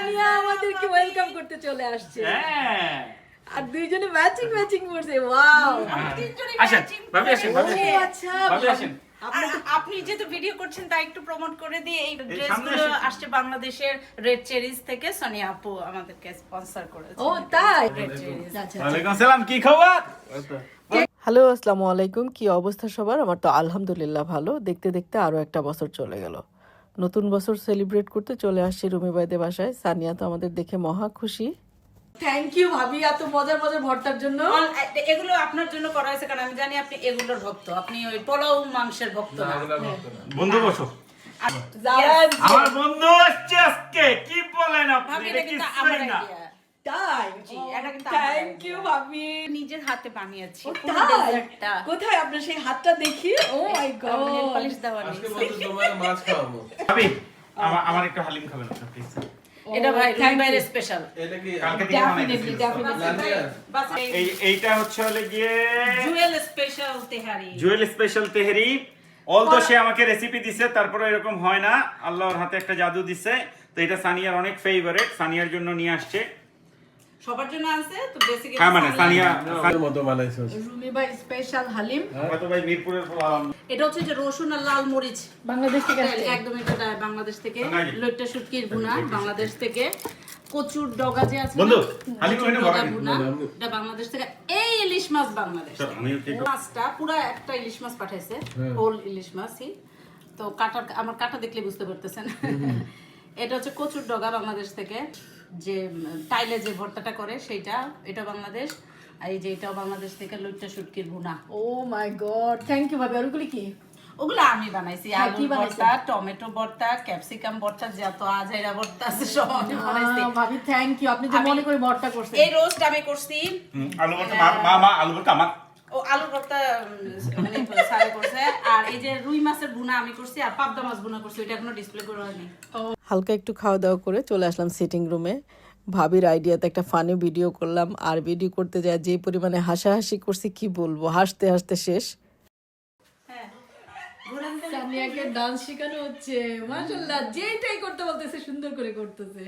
সানিয়া আমাদেরকে ওয়েলকাম করতে চলে আসছে। হ্যাঁ। আর দুইজনে ম্যাচিং ম্যাচিং করছে ওয়াও আসেন ভাবি আসেন ভাবি ও আসেন। আচ্ছা ভাবি আসেন। আপনি যেহেতু ভিডিও করছেন তাই একটু প্রমোট করে দিয়ে এই ড্রেসগুলো আসছে বাংলাদেশের রেড চেরিজ থেকে। সোনিয়া আপু আমাদেরকে স্পন্সর করেছে। ও তাই? আচ্ছা ওয়ালাইকুম সালাম কি খবর? হ্যালো আসসালামু আলাইকুম। কি অবস্থা সবার? আমার তো আলহামদুলিল্লাহ ভালো। দেখতে দেখতে আরও একটা বছর চলে গেল। নতুন বছর সেলিব্রেট করতে চলে আসছি রুমি বাইদের বাসায়। সানিয়া তো আমাদের দেখে মহা খুশি। থ্যাংক ইউ ভাবি এত মজার মজার ভর্তার জন্য। এগুলো আপনার জন্য করা হয়েছে কারণ আমি জানি আপনি এগুলোর ভক্ত। আপনি ওই পোলাও মাংসের ভক্ত বন্ধু বসো। আমার বন্ধু আসছে আজকে। কি বলেন আপনি? আমার। তাই? জি, এটা কিন্তু থ্যাংক ইউ ভাবি। নিজের হাতে বানিয়েছি ও পুরো তাই? ডেজার্টটা কোথায় আপনার সেই হাতটা দেখি? Oh my nail god polish দেওয়া নেই। ভাবি আমার আমার একটু হালিম খাবেন আপনি প্লিজ এটা ভাই thank স্পেশাল কালকে থেকে ডেফিনেটলি ডেফিনেটলি এই এইটা হচ্ছে হলে গিয়ে Jewel special tehari. Jewel special tehari. Although সে আমাকে রেসিপি দিছে তারপরে এরকম হয় না। আল্লাহর হাতে একটা জাদু দিছে। তো এটা সানিয়ার অনেক ফেভারিট সানিয়ার জন্য নিয়ে আসছে। সবার জন্য আছে তো বেসিক্যালি হ্যাঁ মানে সানিয়া মতো বানাইছো? রুমি ভাই স্পেশাল হালিম। আমরা ভাই মিরপুরের। এটা হচ্ছে যে রসুন আর লাল মরিচ। বাংলাদেশ থেকে আসছে। একদম এটা বাংলাদেশ থেকে। লইট্টা শুটকির ভুনা বাংলাদেশ থেকে। কচুর ডগা যে আছে বন্ধু, হালিম এটা বাংলাদেশ থেকে। এই ইলিশ মাছ বাংলাদেশ মাছটা পুরো একটা ইলিশ মাছ পাঠাইছে হোল ইলিশ মাছই তো কাটার আমার কাটা দেখলে বুঝতে পারতেছেন। এটা হচ্ছে কচুর ডগা বাংলাদেশ থেকে। যে টাইলে যে ভর্তাটা করে সেইটা এটা বাংলাদেশ আর এই যে এটাও বাংলাদেশ থেকে লইট্টা শুটকির ভুনা। ও মাই গড থ্যাংক ইউ ভাবি আর ওগুলি কি? ওগুলো আমি বানাইছি হ্যাঁ, আলু ভর্তা টমেটো ভর্তা ক্যাপসিকাম ভর্তা যত আজাইরা ভর্তা আছে সব আমি বানাইছি। ভাবি থ্যাংক ইউ আপনি যে মনে করে ভর্তা করছেন। এই রোস্ট আমি করছি। আলু ভর্তা মা মা আলু ভর্তা আমার। ও আলু ভর্তা মানে সারে করছে। আর এই যে রুই মাছের বুনা আমি করছি আর পাবদা মাছ বুনা করছি ওইটা এখনও ডিসপ্লে করা হয়নি। হালকা একটু খাওয়া দাওয়া করে চলে আসলাম সিটিং রুমে ভাবির আইডিয়াতে একটা ফানি ভিডিও করলাম আর ভিডিও করতে যায় যে পরিমাণে হাসাহাসি করছি কি বলব? হাসতে হাসতে শেষ। ডান্স শেখানো হচ্ছে। মাশাআল্লাহ যেটাই করতে বলতেছে সুন্দর করে করতেছে।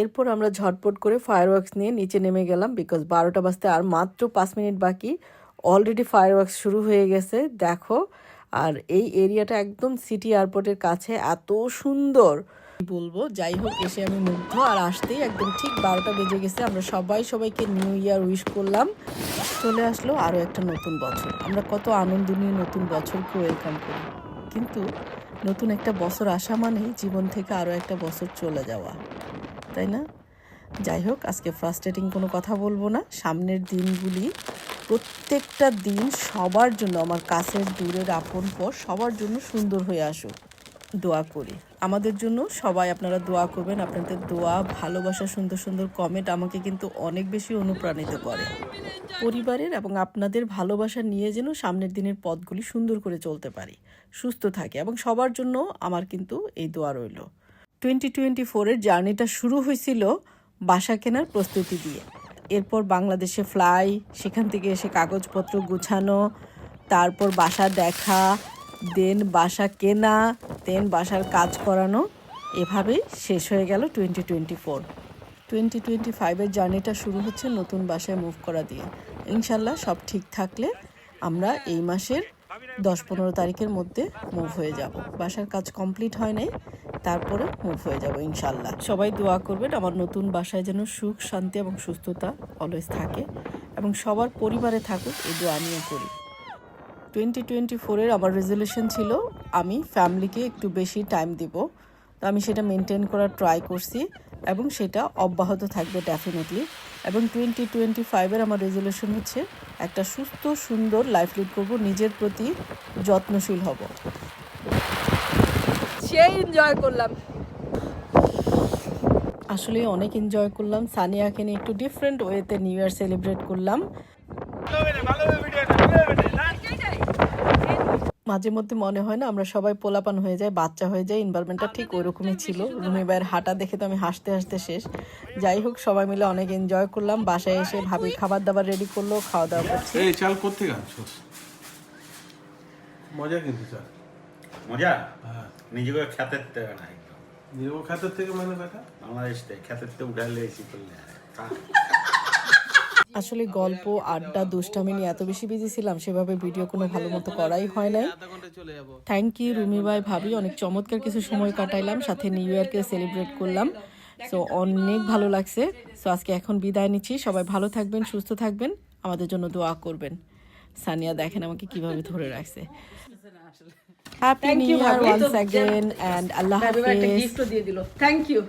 এরপর আমরা ঝটপট করে ফায়ারওয়ার্কস নিয়ে নিচে নেমে গেলাম বিকজ বারোটা বাজতে আর মাত্র পাঁচ মিনিট বাকি। অলরেডি ফায়ারওয়ার্কস শুরু হয়ে গেছে, দেখো। আর এই এরিয়াটা একদম সিটি এয়ারপোর্টের কাছে, এত সুন্দর। বলব? যাই হোক, এসে আমি মুগ্ধ, আর আসতেই একদম ঠিক বারোটা বেজে গেছে। আমরা সবাই সবাইকে নিউ ইয়ার উইশ করলাম। চলে আসলো আরও একটা নতুন বছর। আমরা কত আনন্দ নিয়ে নতুন বছরকে ওয়েলকাম করি। কিন্তু নতুন একটা বছর আসা মানেই জীবন থেকে আরও একটা বছর চলে যাওয়া। তাই না? যাই হোক, আজকে ফ্রাস্ট্রেটিং কোনো কথা বলব না। সামনের দিনগুলি প্রত্যেকটা দিন সবার জন্য, আমার কাছের দূরের আপন পর সবার জন্য সুন্দর হয়ে আসুক, দোয়া করি। আমাদের জন্য সবাই আপনারা দোয়া করবেন, আপনাদের দোয়া, ভালোবাসা, সুন্দর সুন্দর কমেন্ট আমাকে কিন্তু অনেক বেশি অনুপ্রাণিত করে। পরিবারের এবং আপনাদের ভালোবাসা নিয়ে যেন সামনের দিনের পথগুলি সুন্দর করে চলতে পারি, সুস্থ থাকে এবং সবার জন্য আমার কিন্তু এই দোয়া রইল। টোয়েন্টি টোয়েন্টি ফোরের জার্নিটা শুরু হয়েছিল বাসা কেনার প্রস্তুতি দিয়ে। এরপর বাংলাদেশে ফ্লাই সেখান থেকে এসে কাগজপত্র গুছানো, তারপর বাসা দেখা দেন বাসা কেনা দেন বাসার কাজ করানো, এভাবেই শেষ হয়ে গেল twenty twenty four twenty twenty ফাইভের জার্নিটা শুরু হচ্ছে নতুন বাসায় মুভ করা দিয়ে। ইনশাল্লাহ সব ঠিক থাকলে আমরা এই মাসের দশ পনেরো তারিখের মধ্যে মুভ হয়ে যাব। বাসার কাজ কমপ্লিট হয় নাই তারপরে মুভ হয়ে যাব, ইনশাল্লাহ। সবাই দোয়া করবেন, আমার নতুন বাসায় যেন সুখ, শান্তি এবং সুস্থতা অলওয়েজ থাকে এবং সবার পরিবারে থাকুক, এই দোয়া আমিও করি। টোয়েন্টি টোয়েন্টি ফোরের আমার রেজলিউশন ছিল, আমি ফ্যামিলিকে একটু বেশি টাইম দিব। তো আমি সেটা মেনটেন করার ট্রাই করছি এবং সেটা অব্যাহত থাকবে ডেফিনেটলি এবং টোয়েন্টি টোয়েন্টি ফাইভের আমার রেজলিউশন হচ্ছে, একটা সুস্থ, সুন্দর লাইফ লিড করব, নিজের প্রতি যত্নশীল হব। সেই এনজয় করলাম। আসলে অনেক এনজয় করলাম। সানিয়াকে নিয়ে একটু ডিফারেন্ট ওয়েতে নিউ ইয়ার সেলিব্রেট করলাম। মাঝে মধ্যে মনে হয় না আমরা সবাই পোলাপান হয়ে যায় বাচ্চা হয়ে যায় এনভায়রনমেন্টটা ঠিক ওই রকমই ছিল। রুমি ভাইয়ের হাঁটা দেখে তো আমি হাসতে হাসতে শেষ। যাই হোক সবাই মিলে অনেক এনজয় করলাম। বাসায় এসে ভাবি খাবার দাবার রেডি করল খাওয়া দাওয়া করছি। এই চাল কোথেকে আনছোস? মজা কিন্তু চাল। মজা? নিজেকে খেতে দেবে না একদম। ও খাতের থেকে মানে বেটা বাংলাদেশ থেকে খেতের থেকে উঠালে এসি করলে আসলে গল্প আড্ডা দুষ্টামি নিয়ে এত বেশি বিজি ছিলাম সেভাবে ভিডিও কোনো ভালো মতো করাই হয় নাই। থ্যাংক ইউ রুমি ভাই ভাবি অনেক চমৎকার কিছু সময় কাটাইলাম সাথে নিউ ইয়ারকে সেলিব্রেট করলাম। সো অনেক ভালো লাগছে। সো আজকে এখন বিদায় নিচ্ছি। সবাই ভালো থাকবেন সুস্থ থাকবেন। আমাদের জন্য দোয়া করবেন। সানিয়া দেখেন আমাকে কীভাবে ধরে রাখছে। Happy new year once again and আল্লাহ একটা হাফেজ গিফটও দিয়ে দিল থ্যাংক ইউ